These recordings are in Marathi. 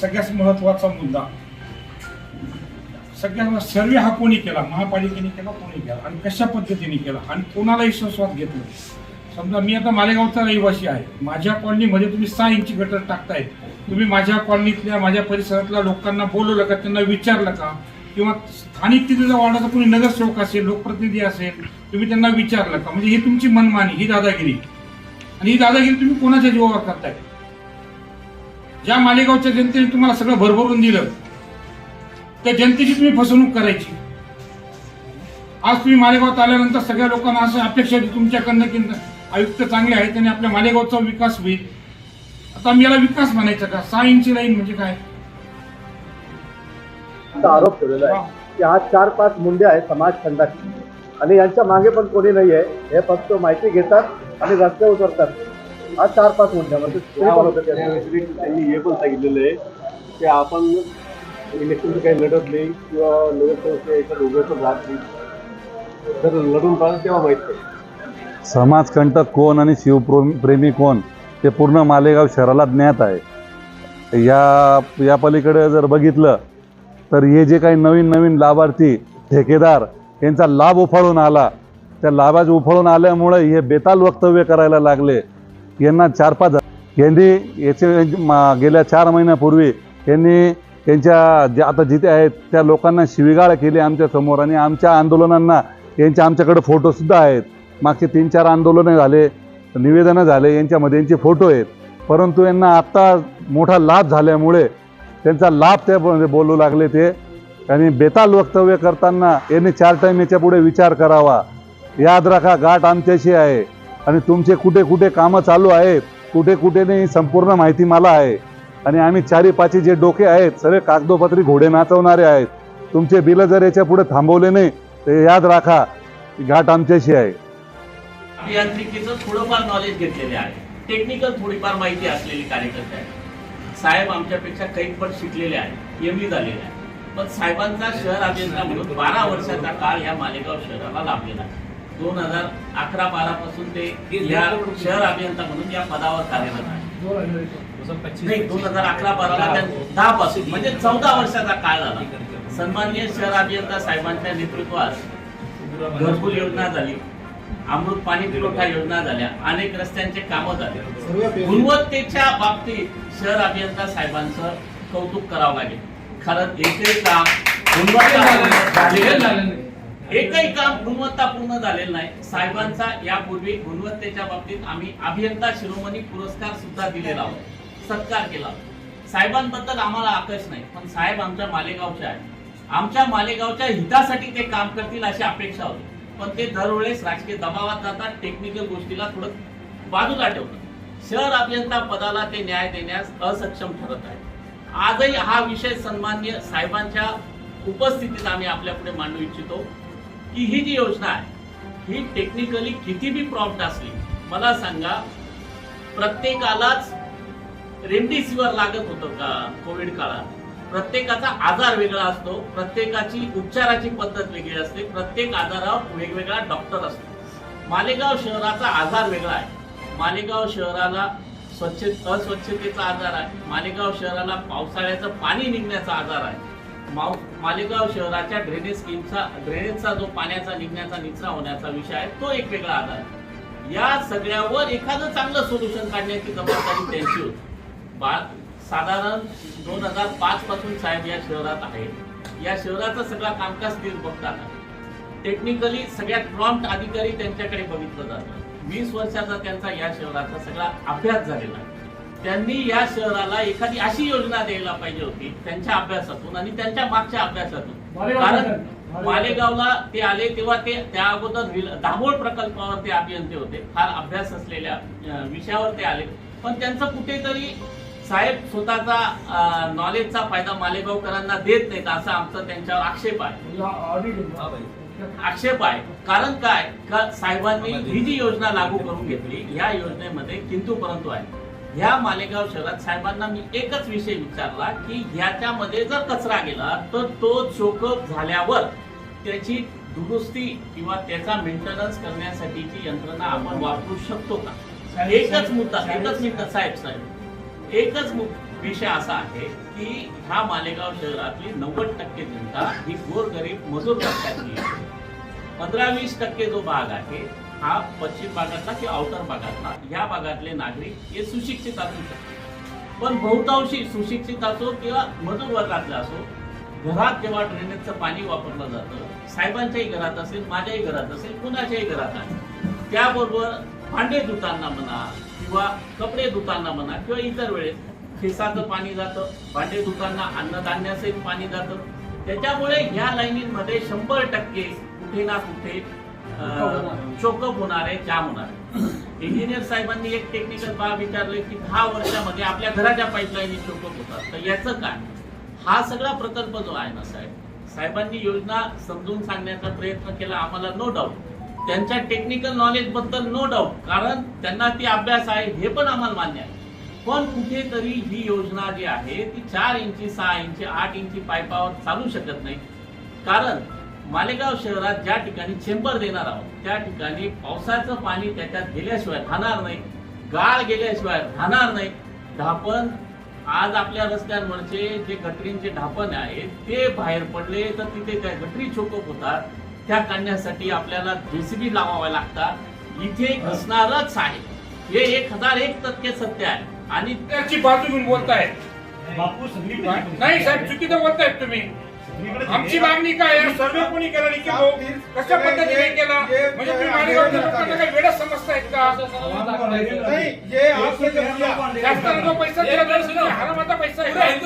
सगळ्यात महत्त्वाचा मुद्दा. सगळ्यात सर्वे हा कोणी केला? महापालिकेने केला कोणी केला? आणि कशा पद्धतीने केला? आणि कोणाला विश्वासात घेतलं समजा मी आता मालेगावचा रहिवासी आहे. माझ्या कॉलनीमध्ये तुम्ही सहा इंची गटर टाकताय. तुम्ही माझ्या कॉलनीतल्या माझ्या परिसरातल्या लोकांना बोलवलं का? त्यांना विचारलं का? किंवा स्थानिक तिथे जर वार्डाचा कोणी नगरसेवक असेल लोकप्रतिनिधी असेल तुम्ही त्यांना विचारलं का? म्हणजे ही तुमची मनमानी ही दादागिरी. आणि ही दादागिरी तुम्ही कोणाच्या जीवावर करताय? ज्या मालेगावच्या जनतेने तुम्हाला सगळं भरभरून दिलं त्या जनतेची तुम्ही फसवणूक करायची. आज तुम्ही मालेगावात आल्यानंतर सगळ्या लोकांना असं अपेक्षा होती तुमच्याकडनं की आयुक्त चांगले आहेत आणि आपल्या मालेगावचा विकास होईल. आता मी याला विकास म्हणायचा का? सहा इंची लाईन म्हणजे काय? असा आरोप ठेवलेला आहे की आज चार पाच मुंडे आहेत समाज खंडाची आणि यांच्या मागे पण कोणी नाही आहे हे फक्त माहिती घेतात आणि रस्ते उतरतात. आज चार पाच पण होतं. व्यतिरिक्त त्यांनी हे पण सांगितलेलं आहे की आपण इलेक्शनचं काही लढत नाही किंवा नगरसेवक पण राहत नाही. तर लढून पाहिजे तेव्हा माहीत नाही समाजकंटक कोण आणि शिवप्रेमी कोण ते पूर्ण मालेगाव शहराला ज्ञात आहे. या या पलीकडे जर बघितलं तर हे जे काही नवीन नवीन लाभार्थी ठेकेदार यांचा लाभ उफाळून आला. त्या लाभाच उफाळून आल्यामुळे हे बेताल वक्तव्य करायला लागले. यांना चार पाच यांनी याचे मा- गेल्या चार महिन्यापूर्वी यांनी त्यांच्या जे आता जिथे आहेत त्या लोकांना शिवीगाळ केली आमच्यासमोर आणि आमच्या आंदोलनांना यांचे आमच्याकडे फोटोसुद्धा आहेत. मागचे तीन चार आंदोलनं झाले निवेदनं झाले यांच्यामध्ये यांचे फोटो आहेत. परंतु यांना आत्ता मोठा लाभ झाल्यामुळे त्यांचा लाभ त्यामध्ये बोलू लागले ते. आणि बेताल वक्तव्य करताना यांनी चार टाईम याच्यापुढे विचार करावा. याद राखा गाठ आमच्याशी आहे. आणि तुमचे कुठे कुठे कामं चालू आहेत कुठे कुठे नाही संपूर्ण माहिती मला आहे. आणि आम्ही चारी पाची जे डोके आहेत सगळे कागदोपत्री घोडे नाचवणारे आहेत. तुमचे बिलं जर याच्यापुढे थांबवले नाही तर याद राखा घाट आमच्याशी आहे. अभियांत्रिकीचं थोडंफार नॉलेज घेतलेले आहे. टेक्निकल थोडीफार माहिती असलेली कार्यकर्ते आहेत. साहेब आमच्यापेक्षा काही पण शिकलेले आहेत एम झालेले आहे पण साहेबांचा शहर अभियंता म्हणून बारा वर्षाचा काळ या मालेगाव शहराला लाभलेला आहे. दोन हजार अकरा बारा पासून ते या शहर अभियंता म्हणून या पदावर कार्यरत आहे. नाही दोन हजार अकरा बाराला दहा पासून म्हणजे चौदा वर्षाचा काळ झाला. सन्माननीय शहर अभियंता साहेबांच्या नेतृत्वात घरकुल योजना झाली. अमृत पाणी पुरवठा योजना झाल्या. अनेक रस्त्यांचे कामं झाले. गुणवत्तेच्या बाबतीत शहर अभियंता साहेबांचं कौतुक करावं लागेल. कारण एकही काम नाही. एकही काम गुणवत्तापूर्ण झालेलं नाही. साहेबांचा यापूर्वी गुणवत्तेच्या बाबतीत आम्ही अभियंता शिरोमणी पुरस्कार सुद्धा दिलेला आहोत सत्कार केला साहेबांबद्दल आम्हाला आकर्ष नाही पण साहेब आमच्या मालेगावचे आहेत. आमच्या मालेगावच्या हितासाठी ते काम करतील अशी अपेक्षा होती. पण ते दरवेळेस राजकीय दबावात जातात टेक्निकल गोष्टीला थोडं बाजूला ठेवतात. शहर अभियंता पदाला ते न्याय देण्यास असक्षम ठरत आहे आजही हा विषय सन्मान्य साहेबांच्या उपस्थितीत आम्ही आपल्या पुढे मांडू इच्छितो. की ही जी योजना आहे ही टेक्निकली किती बी प्रॉम्प्ट असली मला सांगा प्रत्येकालाच रेमडेसिवीर लागत होतं का कोविड काळात? प्रत्येकाचा आजार वेगळा असतो प्रत्येकाची उपचाराची पद्धत वेगळी असते प्रत्येक आजारावर वेगवेगळा डॉक्टर असतो. मालेगाव शहराचा आजार वेगळा आहे. मालेगाव शहराला स्वच्छ अस्वच्छतेचा आजार आहे. मालेगाव शहराला पावसाळ्याचं पाणी निघण्याचा आजार आहे. माव मालेगाव शहराच्या ड्रेनेज स्कीमचा ड्रेनेजचा जो पाण्याचा निघण्याचा निचरा होण्याचा विषय आहे तो एक वेगळा आधार आहे. या सगळ्यावर एखादं चांगलं सोल्युशन काढण्याची जबाबदारी त्यांची होती. बा साधारण दोन हजार पाच पासून साहेब या शहरात आहे या शहराचा सगळा कामकाज ते बघतात. टेक्निकली सगळ्यात प्रॉम्प्ट अधिकारी त्यांच्याकडे बघितलं जातं. वीस वर्षाचा त्यांचा या शहराचा सगळा अभ्यास झालेला आहे. त्यांनी या शहराला एखादी अशी योजना द्यायला पाहिजे होती त्यांच्या अभ्यासातून आणि त्यांच्या मागच्या अभ्यासातून. कारण मालेगावला. ते आले तेव्हा ते त्या अगोदर दाभोळ प्रकल्पावर ते अभियंते होते. फार अभ्यास असलेल्या विषयावर ते आले. पण त्यांचं कुठेतरी साहेब स्वतःचा नॉलेजचा फायदा मालेगावकरांना देत नाहीत असा आमचा त्यांच्यावर आक्षेप आहे. आक्षेप आहे. कारण काय? का साहेबांनी ही जी योजना लागू करून घेतली या योजनेमध्ये किंतु परंतु आहे. ह्या मालेगाव शहरात साहेबांना मी एकच विषय विचारला की ह्याच्यामध्ये जर कचरा गेला तर तो चोकअप झाल्यावर त्याची दुरुस्ती किंवा त्याचा मेंटेनन्स करण्यासाठीची यंत्रणा आपण वापरू शकतो का? एकच मुद्दा एकच मिनिट साहेब साहेब. एकच विषय असा आहे की ह्या मालेगाव शहरातली नव्वद टक्के जनता ही गोरगरीब मजूर वर्गातली आहे. पंधरा वीस टक्के जो भाग आहे हा पश्चिम भागातला किंवा आउटर भागातला ह्या भागातले नागरिक हे सुशिक्षित असू शकतात. पण बहुतांशी सुशिक्षित असो किंवा मजूर वर्गातला असो घरात जेव्हा ड्रेनेजचं पाणी वापरलं जातं साहेबांच्याही घरात असेल माझ्याही घरात असेल कुणाच्याही घरात आहे त्याबरोबर भांडे धुताना म्हणा किंवा कपडे धुताना म्हणा किंवा इतर वेळेस खिसाचं पाणी जातं भांडे धुताना अन्नधान्याचंही पाणी जातं. त्याच्यामुळे ह्या लाईनीमध्ये शंभर टक्के कुठे ना कुठे चोकअप होणार आहे जाम होणार आहे. इंजिनियर साहेबांनी एक टेक्निकल बाब विचारले की दहा वर्षामध्ये आपल्या घराच्या पाईपलाईन चोकअप होतात. तर याचं काय? हा सगळा प्रकल्प जो आहे ना साहेब साहेबांनी योजना समजून सांगण्याचा प्रयत्न केला आम्हाला नो डाऊट त्यांच्या टेक्निकल नॉलेजबद्दल नो डाऊट कारण त्यांना ती अभ्यास आहे हे पण आम्हाला मान्य आहे. पण कुठेतरी ही योजना जी आहे ती चार इंची सहा इंची आठ इंची पाईपावर चालू शकत नाही. कारण मालेगाव शहरात ज्या ठिकाणी चेंबर देणार आहोत त्या ठिकाणी पावसाचं पाणी त्याच्यात गेल्याशिवाय राहणार नाही गाळ गेल्याशिवाय राहणार नाही. ढापण आज आपल्या रस्त्यांवरचे जे गटरींचे ढापण आहेत ते बाहेर पडले तर तिथे त्या गटरी चोकप होतात. त्या काढण्यासाठी आपल्याला जेसीबी लावाव्या लागतात. इथे घसणारच आहे. हे एक हजार एक टक्के सत्य आहे. आणि त्याची बाजू घेऊन बोलताय. बापू सगळी नाही साहेब चुकीचं बोलतायत तुम्ही. आमची मागणी काय आहे? सर्वे कोणी केला नाही केलो कशा पद्धतीने केला? म्हणजे तुम्ही मालेगावच्या लोकांना काही वेळा समजतायत का? नहीं. ये आपके जो शासनाने जो पैसा दिला तो हरामाचा पैसा पूरा आहे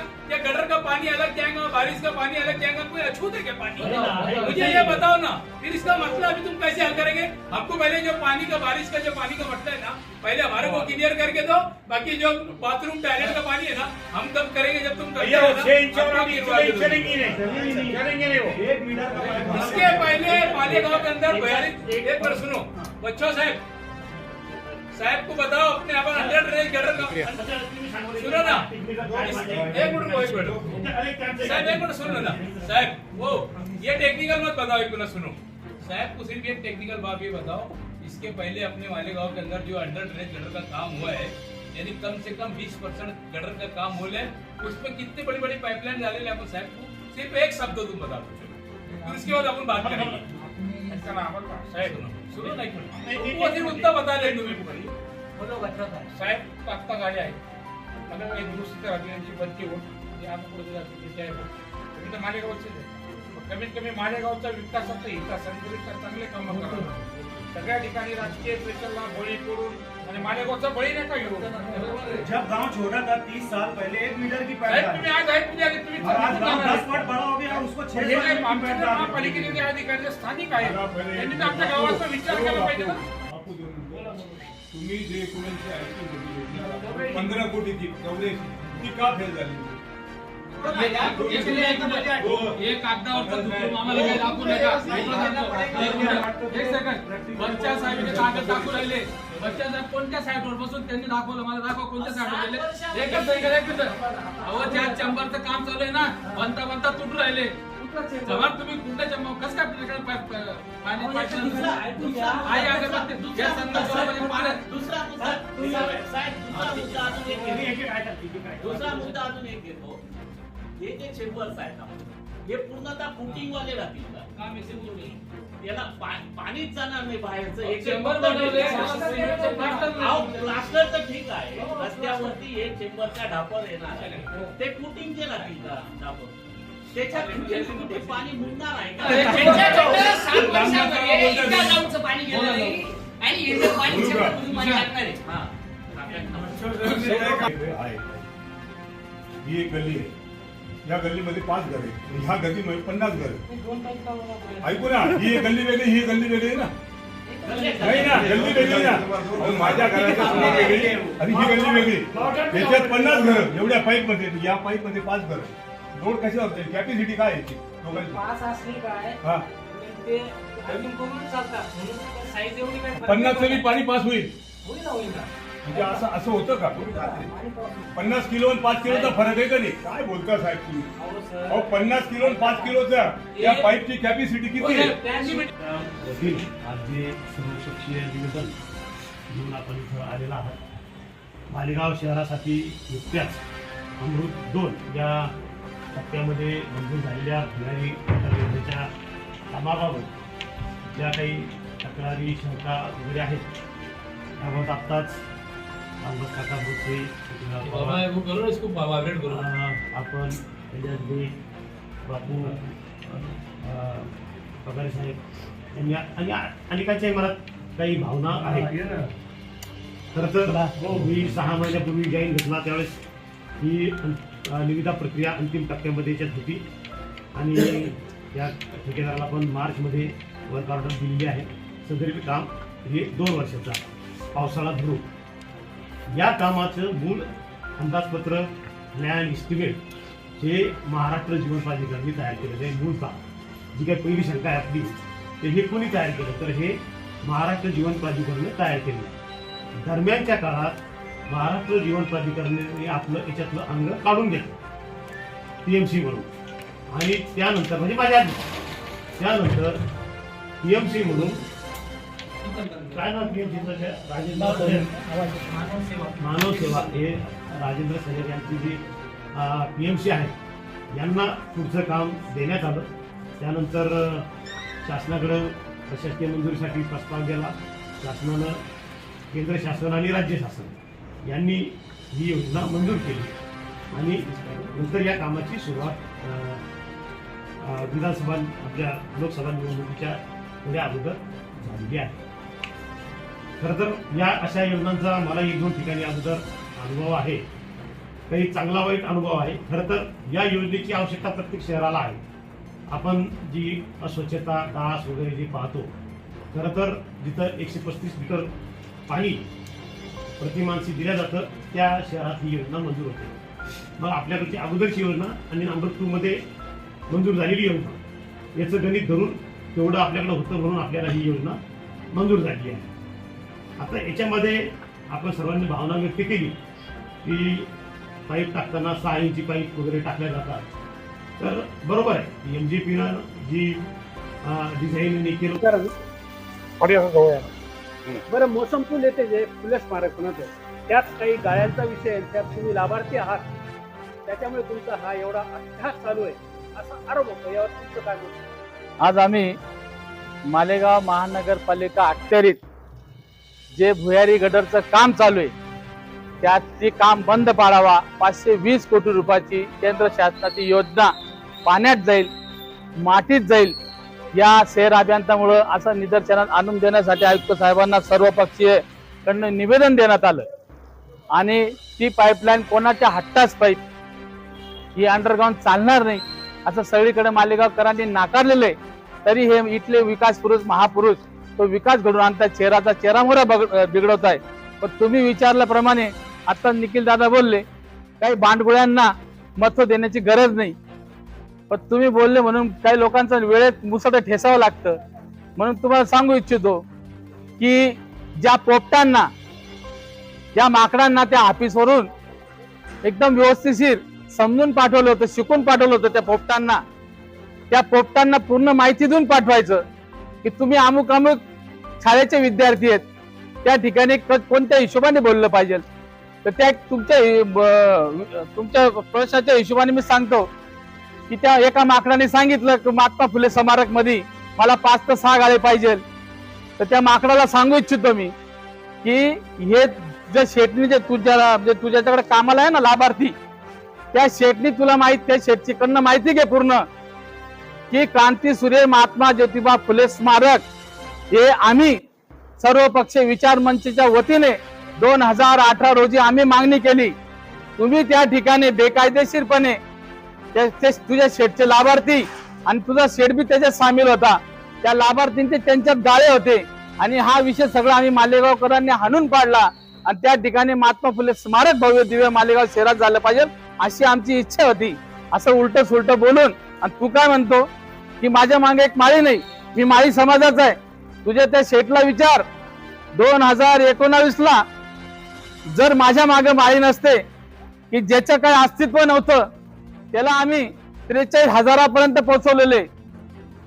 क्या क्या गटर का पानी अलग जाएगा बारिश का पानी अलग जाएगा? कोई अछूत है क्या पानी? मुझे ये बताओ ना फिर इसका मसला अभी तुम कैसे हल करेंगे? हमको पहले जो पानी का बारिश का जो पानी का मसला है ना पहले हमारे को क्लियर करके दो बाकी जो बाथरूम टॉयलेट का पानी है ना हम तब करेंगे जब तुम हो इसके पहले मालेगांव के अंदर बयालीस एक बार सुनो बच्चों साहब साहब को बताओ अपने यहाँ पर हंड्रेड रेंज गटर का सुनो ना एक मिनट एक मिनट साहब एक मिनट सुनो ना साहब वो ये टेक्निकल मत बताओ एक मिनट सुनो साहब को सिर्फ़ एक टेक्निकल बात ये बताओ इसके पहले अपने मालेगांव के अंदर जो अंडर ड्रेनेज गटर का काम हुआ है यानी कम से कम 20 परसेंट गटर का काम हो है। उसमें कितनी बड़ी बड़ी पाइपलाइन डाले अपन साहब को सिर्फ़ एक शब्द तुम बता दो फिर उसके बाद अपन बात करेंगे सुनो ना एक मिनट। उतना बता ले तुम्ही साहेब आत्ता गाडी आहे. मला काही दुरुस्ती करा त्यांची बदली होऊन. ते आता पुढे आहे तुम्ही तर मालेगावचेच आहे कमीत कमी मालेगावचा विकासाचा हितासाठी तरी तर चांगले कामं करा सगळ्या ठिकाणी राजकीय प्रेशरला बळी करून आणि मालेगावचा बळी नका घेऊ जब गांव छोटा था तीस साल पहले एक मीटर की साहेब तुम्ही आज आहेत उद्या आले, तुम्ही आज गांव जाणार दस फुट बड़ा हो गया और उसको छह हे साल महापालिकेचे अधिकारी स्थानिक आहेत त्यांनी तर आपल्या गावाचा विचार केला पाहिजे ना. तुम्ही जे एकोणीसशे ऐंशी मध्ये योजना पंधरा कोटीची चौऱ्याऐंशी ती का फेल झाली? बच्चा साहेब कोणत्या साईडवर बसून त्यांनी दाखवलं? मला दाखवा कोणत्या साईडवर गेले. एकच सेकंड एक मिनिट. अहो ज्या चंबरचं काम चालू आहे ना बनता बनता तुटू राहिले. जवान तुम्ही चंबर कसं काय आपल्याकडे पाणी पाईप आई अगरबत्ती ज्या संघामध्ये पाणी दुसरा मुद्दा साहेब दुसरा मुद्दा अजून एक घेतो. दुसरा मुद्दा अजून एक घेतो हे जे चेंबर्स आहेत हे पूर्णतः फुटिंग वाले राहतील. याला पाणीच जाणार नाही बाहेरचं. एक चेंबर एक प्लास्टर तर ठीक आहे. रस्त्यावरती हे चेंबरचा ढापर येणार आहे. ते फुटिंगचे राहतील का ढापर पाणी मुरणार आहे का? आहे. हा. एक गल्ली आहे. या गल्लीमध्ये पाच घर आहे ह्या गल्लीमध्ये पन्नास घर आहे. ऐकू ना ही एक गल्ली वेगळी ही गल्ली वेगळी आहे ना नाही ना गल्ली वेगळी ना. अहो, माझ्या घराची सुरुवात वेगळी आणि ही गल्ली वेगळी. याच्यात पन्नास घर एवढ्या पाईपमध्ये या पाईपमध्ये पाच घर रोड कशावर जाईल कॅपॅसिटी काय आहे? दोघांची असली काय? हा. ते अजून करून चालतात. म्हणून साईज एवढी काय फरक पन्नास तरी पाणी पास होईल. होईल ना होईल ना. म्हणजे असं असं होतं का? पन्नास किलो आणि पाच किलोचा फरक आहे का नाही? काय बोलता साहेब तुम्ही? अहो सर. अहो पन्नास किलो आणि पाच किलोचा या पाईपची कॅपॅसिटी हो किती साहेब, आहे? त्यांची आज जे सर्वपक्षीय निवेदन घेऊन आपण इथं आलेला आहात. मालेगाव शहरासाठी नुकत्याच अमृत दोन या टप्प्यामध्ये मंजूर झालेल्या भुयारी गटार योजनेच्या कामाबाबत ज्या काही तक्रारी शंका वगैरे आहेत त्याबाबत आत्ताच रामदास काका पवार, अं, आपण त्याच्यातले बापू अं, पगारे साहेब यांनी आणि अनेकांच्या मनात काही भावना आहेत. खरं तर मी सहा महिन्यापूर्वी जॉईन घेतला त्यावेळेस ही निविदा प्रक्रिया अंतिम टप्प्यामध्ये याच्यात होती. आणि या ठेकेदाराला पण मार्चमध्ये वर्क ऑर्डर दिलेली आहे. सदरील काम हे दोन वर्षाचा पावसाळा धरून. या कामाचं मूळ अंदाजपत्र लँड इस्टिमेट हे महाराष्ट्र जीवन प्राधिकरणाने तयार केलेलं आहे. मूळ काम. जी काही पहिली शंका आहे आपली ते हे कोणी तयार केलं? तर हे महाराष्ट्र जीवन प्राधिकरणाने तयार केलं. दरम्यानच्या काळात महाराष्ट्र जीवन प्राधिकरणाने आपलं याच्यातलं अंग काढून घेतलं पी एम सी म्हणून. आणि त्यानंतर म्हणजे माझ्या आधी. त्यानंतर पी एम सी म्हणून काय नाव पी एम सीचं राजेंद्र मानव सेवा मानव सेवा हे राजेंद्र सजर यांची जी पी एम सी आहे यांना पुढचं काम देण्यात आलं. त्यानंतर शासनाकडं प्रशासकीय मंजुरीसाठी प्रस्ताव गेला. शासनानं केंद्र शासन आणि राज्य शासन. यांनी ही योजना मंजूर केली. आणि नंतर या कामाची सुरुवात विधानसभा आपल्या लोकसभा निवडणुकीच्या पुढे अगोदर झालेली आहे. खरं तर या अशा योजनांचा मला एक दोन ठिकाणी अगोदर अनुभव आहे. काही चांगला वाईट अनुभव आहे. खरं तर या योजनेची आवश्यकता प्रत्येक शहराला आहे. आपण जी अस्वच्छता डास वगैरे जे पाहतो खरं तर जिथं एकशे पस्तीस लिटर पाणी प्रतिमानशी दिलं जातं त्या शहरात ही योजना मंजूर होते. मग आपल्याकडची अगोदरची योजना आणि नंबर टूमध्ये मंजूर झालेली योजना याचं गणित धरून तेवढं आपल्याकडं होतं म्हणून आपल्याला ही योजना मंजूर झाली आहे. आता याच्यामध्ये आपण सर्वांनी भावना व्यक्त केली की पाईप टाकताना सहा इंची पाईप वगैरे टाकल्या जातात. तर बरोबर आहे एम जी पीनं जी डिझाईन केलं. बरं मोसम पूल येते जे फुले स्मारक होतं त्यात काही गाळ्यांचा विषय आहे त्यात तुम्ही लाभार्थी आहात. त्याच्यामुळे तुमचा हा एवढा अभ्यास चालू आहे असा आरोप होतो. यावर तुमचं काय? आज आम्ही मालेगाव महानगरपालिका अखत्यारीत जे भुयारी गडरचं काम चालू आहे त्यात ते काम बंद पाडावा पाचशे वीस कोटी रुपयाची केंद्र शासनाची योजना पाण्यात जाईल मातीत जाईल या शहर अभियंतामुळं असं निदर्शनात आणून देण्यासाठी आयुक्त साहेबांना सर्वपक्षीय कडनं निवेदन देण्यात आलं. आणि ती पाईपलाईन कोणाच्या हट्टाच पाईप ही अंडरग्राऊंड चालणार नाही. असं सगळीकडे मालेगावकरांनी नाकारलेलं आहे. तरी हे इथले विकास पुरुष महापुरुष तो विकास घडून आणतात चेहराचा चेहरामोरा बिघडवत आहे पण तुम्ही विचारल्याप्रमाणे आता निखिल दादा बोलले काही बांडगुळ्यांना मत देण्याची गरज नाही. पण तुम्ही बोलले म्हणून काही लोकांचा वेळेत मुसट ठेसावं लागतं. म्हणून तुम्हाला सांगू इच्छितो की ज्या पोपटांना ज्या माकडांना त्या ऑफिसवरून एकदम व्यवस्थिशीर समजून पाठवलं होतं शिकून पाठवलं होतं त्या पोपटांना त्या पोपटांना पूर्ण माहिती देऊन पाठवायचं की तुम्ही अमुक अमुक शाळेचे विद्यार्थी आहेत. त्या ठिकाणी कोणत्या हिशोबाने बोललं पाहिजे? तर त्या तुमच्या ब- तुमच्या प्रवेशाच्या हिशोबाने मी सांगतो. की त्या एका माकडाने सांगितलं की महात्मा फुले स्मारकमध्ये मला पाच ते सहा गाळे पाहिजे. तर त्या माकडाला सांगू इच्छितो मी की हे जे शेटणी जे तुझ्या म्हणजे तुझ्याकडे कामाला आहे ना लाभार्थी त्या शेटणी तुला माहीत त्या शेटचीकडनं माहिती घे पूर्ण की क्रांती सूर्य महात्मा ज्योतिबा फुले स्मारक हे आम्ही सर्व पक्ष विचार मंचच्या वतीने दोन हजार अठरा रोजी आम्ही मागणी केली. तुम्ही त्या ठिकाणी बेकायदेशीरपणे तुझ्या शेटचे लाभार्थी. आणि तुझा शेट बी त्याच्यात सामील होता. त्या लाभार्थींचे त्यांच्यात गाळे होते. आणि हा विषय सगळा आम्ही मालेगावकरांनी हाणून पाडला. आणि त्या ठिकाणी महात्मा फुले स्मारक भव्य दिव्य मालेगाव शहरात झालं पाहिजे अशी आमची इच्छा होती. असं उलट सुलट बोलून आणि तू काय म्हणतो? की माझ्या मागे एक माळी नाही मी माळी समाजाचा आहे. तुझ्या त्या शेठला विचार. दोन हजार एकोणावीस ला जर माझ्या मागे माळी नसते की ज्याचं काय अस्तित्व नव्हतं त्याला आम्ही त्रेचाळीस हजारापर्यंत पोहोचवलेले.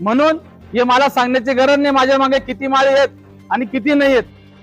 म्हणून हे मला सांगण्याची गरज नाही. माझ्या मागे किती माळे आहेत आणि किती नाही आहेत.